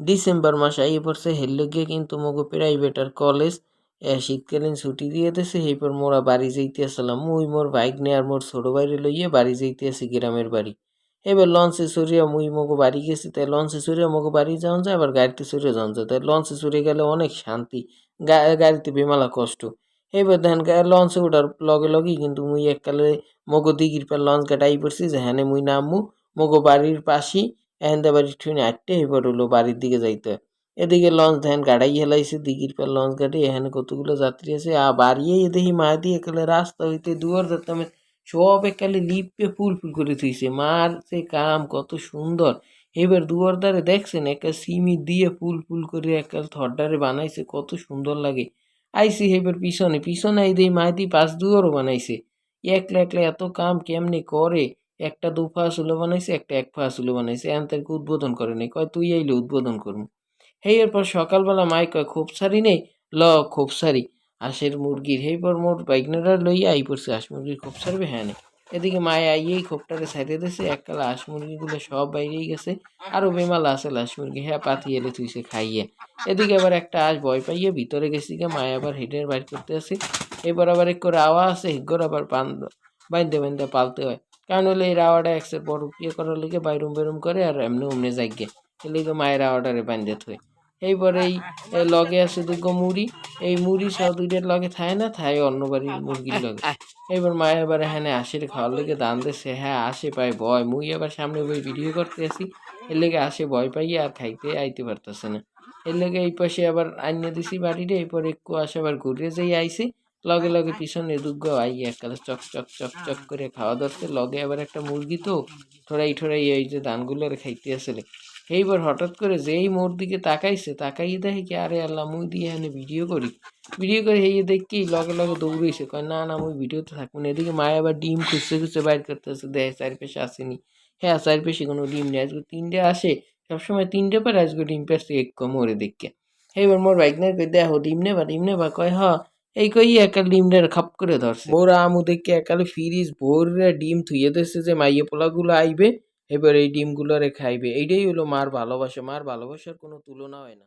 December মাস আইয়ে পড়ছে হেললে গিয়ে কিন্তু মগো প্রাইভেট আর কলেজ শীতকালীন ছুটি দিয়ে দিছে। এরপর মোরা বাড়ি যাইতে আসলাম। মুই মোর বাইক নিয়ে আর মোর ছোট বাইরে লইয়ে বাড়ি যাইতে আসি গ্রামের বাড়ি। এবার লঞ্চে চড়িয়া মুই মগো বাড়ি গেছি। তাই লঞ্চে চড়িয়া মগো বাড়ি যাওয়া যায়, আবার গাড়িতে চড়িয়া যাওয়া যায়। তাই লঞ্চে চড়ে গেলে অনেক শান্তি গাড়িতে বেমালা কষ্ট। এবার দেখেন লঞ্চে ওঠার লগে লগেই কিন্তু মুই এককালে মগো দিঘির পর লঞ্চ গাটাই পড়ছি যে হ্যানে মুই নামমু। মগো বাড়ির পাশেই এহেন্দা বাড়ির ঠুনে আটটে এবার হলো বাড়ির দিকে যাইতে। এদিকে লঞ্চ ধ্যান গাড়াই হেলাইছে, দিঘির পর লঞ্চ গাড়ি এখানে কতগুলো যাত্রী আছে। আ বাড়িয়ে দেখি মা দিয়ে একালে রাস্তা হইতে দুয়ার যাতামে সব একালে লিপে ফুল ফুল করে থুইছে। মার সে কাম কত সুন্দর। এবার দুয়ার দ্বারে দেখছেন একটা সিমি দিয়ে ফুল ফুল করে একাল থরডারে বানাইছে, কত সুন্দর লাগে। আইসি এবার পিছনে পিছনে এই দেই মাইতি পাঁচ দুয়ারও বানাইছে। একলা একলা এত কাম কেমনে করে? একটা দু ফা আসলে বানাইছে, একটা এক ফা আসলে বানাইছে। এন তাকে উদ্বোধন করে নাই। কয়, তুই আইলে উদ্বোধন করব হেই, এরপর সকালবেলা মাই কয় খোপ সারি নেই? ল খোপ সারি। হাঁসের মুরগির হেইপর মোট বাইকনারা লইয়া আই পড়ছে, হাঁস মুরগির খোপ সারবে? হ্যাঁ নেই। এদিকে মায়ে আইয়েই খোপটারে সাইডে দিছে। এককালে হাঁস মুরগিগুলো সব বাইরেই গেছে। আরও বেমাল আছে হাঁস মুরগি। হ্যাঁ পাতি এলে তুইছে খাইয়ে। এদিকে আবার একটা হাঁস ভয় পাইয়ে ভিতরে গেছি গে মায়ে আবার হেডের বাইর করতে আসে এবার আবার এক করে আওয়া আছে হিগর আবার পান বাইন্দে বাইন্দে পালতে হয়। কারণ হলে এই রাওয়াটা একসের বড় ইয়ে করার লিগে বাইরুম বেরুম করে আর এমনি উমনে যাইগে। এলিগে মায়ের রাওয়াটারে বাইন্দে থয় এইবার এই লগে আছে দুগো মুড়ি। এই মুড়ি সব দুইটার লগে থায় না, থায় অন্য বাড়ির মুরগির লগে। এইবার মায়ের এবার এখানে আসে খাওয়ার লেগে দান দিচ্ছে হ্যাঁ আসে পায় ভয় মুই আবার সামনে বই ভিডিও করতে আসি এর লেগে আসে ভয় পাইয়ে আর খাইতে আইতে পারতেছে না। এর লেগে এই পাশে আবার আইনে দিছি বাড়িরে। এরপর একটু আসে আবার ঘুরে যাই আইসি লগে লগে পিছনে দুগ্গ আই এককালে চক চক চক চক করে খাওয়া ধরছে লগে আবার একটা মুরগি তো ঠোরাই ঠোরাই এই যে ধানগুলো খাইতে আসলে। এইবার হঠাৎ করে যেই মোর দিকে তাকাইছে তাকাইয়ে দেখে কি আরে আল্লাহ মুই দিয়ে এখানে ভিডিও করি। ভিডিও করে হেয়ে দেখি লগে লগে দৌড়েছে কয় না না মুই ভিডিওতে থাকব না। এদিকে মায় আবার ডিম খুঁজতে খুঁজতে বাইর করতেছে দেয় চারিপাশে আসেনি। হ্যাঁ চারিপাশে কোনো ডিম নেই। আজকে তিনটে আসে সবসময় তিনটে পরে আজকে ডিম পাচ্ছে এক কম ওরে দেখে। এইবার মোর বাইক না কই দেখো ডিম নেবা ডিম নেবা। কয় হ। এই কই একাল রে খাপ করে ধরছে। মোরা আমু দেখে একালে ফিরিজ রে ডিম থুইয়ে দিচ্ছে যে মাইয়ে পোলাগুলো আইবে, এবার এই ডিমগুলোরে খাইবে। এইটাই হলো মার ভালোবাসা। মার ভালোবাসার কোনো তুলনা হয় না।